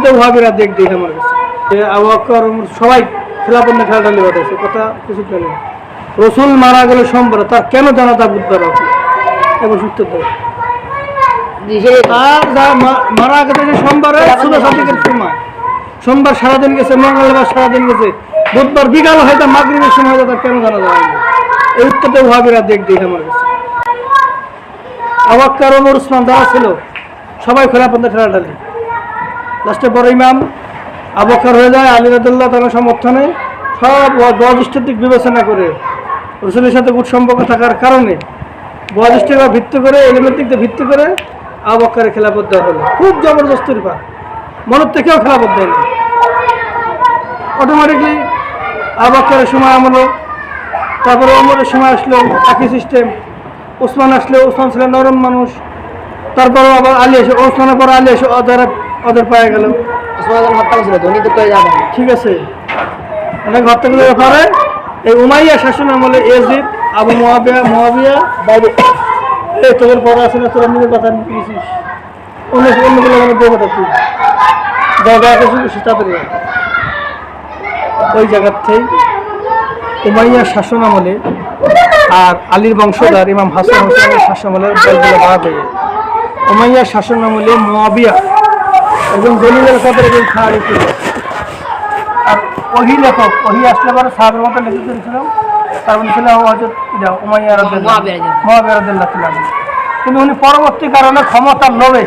উত্তরতে ওহাবিরা দেখ দেখে আমার কাছে। যে সবাই খেলাটালি কথা কিছু রসুল মারা গেল সোমবার তার কেন জানাতা বুধবার এবং উত্তর দেবে জি সে- আর যা মা- মারা গেছে যে সোমবারে সুদা সাদিকের সময়। সোমবার সারাদিন গেছে মঙ্গলবার সারাদিন গেছে। বুধবার বিকাল হয়তো মাগরিবের সময় হয়তো তার কেন জানা যায় না? এই ওহাবিরা দেখ দেখে আমার কাছে। আবাক্কার ওমর উসমান যারা ছিল সবাই খোলাপন্দে ঠেলাঠালি লাস্টে বড় ইমাম আবক্কার হয়ে যায়, আলী রাদুল্লাহ তার সমর্থনে সব বয়োজ্যেষ্ঠের বিবেচনা করে রসুলের সাথে গুট সম্পর্ক থাকার কারণে বয়োজ্যেষ্ঠের ভিত্তি করে, এলিমের দিক ভিত্তি করে আবক্কারের খেলাপথ দেওয়া হলো। খুব জবরদস্তির পা মনের থেকেও খেলাপথ দেয়নি। অটোমেটিকলি আবক্কারের সময় আমলো তারপরে অমরের সময় আসলো, একই সিস্টেম ওসমান আসলে, ওসমান ছিলেন নরম মানুষ। তারপরে আবার আলী এসে, ওসমানের পর আলী এসে ওদের ওদের পায়ে গেল। ঠিক আছে। অনেক হত্যাগুলোর ব্যাপারে এই উমাইয়া শাসন আমলে এজিদ আবু মহাবিয়া মহাবিয়া বাইরে। এই তোদের আছে না তোরা নিজে কথা নিয়েছিস অন্য অন্যগুলো মানে দিয়ে কথা তুই। জায়গা আয়। ওই জায়গার থেকে উমাইয়া শাসন আমলে আর আলীর বংশধর ইমাম হাসান হোসেনের শাসন আমলে যায়। শাসন আমলে মোয়াবিয়া একজন দলিলের সাথে একজন খাওয়ারি ছিল আর ওহি লেখক ওহি আসলে পরে সাহাবের মতো লিখে করেছিলাম তার মধ্যে ছিল উমাইয়া মুয়াবিয়া ছিলাম। কিন্তু উনি পরবর্তী কারণে ক্ষমতার লোভে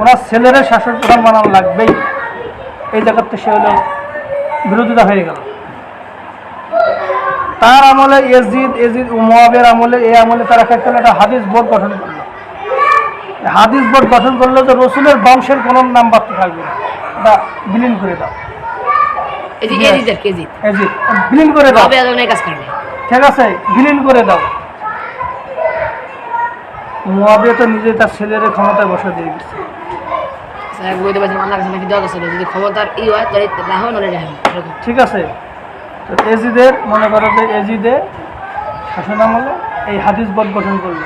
ওনার ছেলেরা শাসন প্রধান বানানো লাগবেই। এই জায়গাতে সে হলো বিরোধিতা হয়ে গেল। তার আমলে এজিদ এজিদ মহাবের আমলে এই আমলে তারা একটা একটা হাদিস বোর্ড গঠন করল। হাদিস বোর্ড গঠন করলে যে রসুলের বংশের কোনো নাম বাদ থাকবে না। বিলীন করে দাও। বিলীন করে দাও। ঠিক আছে? বিলীন করে দাও। মহাবিয়া তো নিজে তার ছেলের ক্ষমতায় বসে দিয়ে দিচ্ছে ঠিক আছে? তো এজিদের মনে করো যে এজিদে শাসন আমলে এই হাদিস বোর্ড গঠন করল।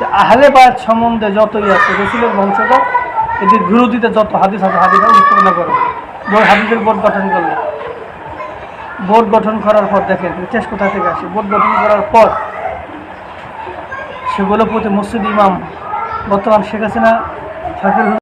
যে আহলে বায়াত সম্বন্ধে যতই আছে, রসুলের বংশধর, এদের বিরোধীতে যত হাদিস আছে হাদিস উৎপন্ন করে। বই হাদিসের বোর্ড গঠন করল বোর্ড গঠন করার পর দেখেন শেষ কোথা থেকে আসে? বোর্ড গঠন করার পর সেগুলো প্রতি মসজিদ ইমাম, বর্তমান শেখ হাসিনা শাকির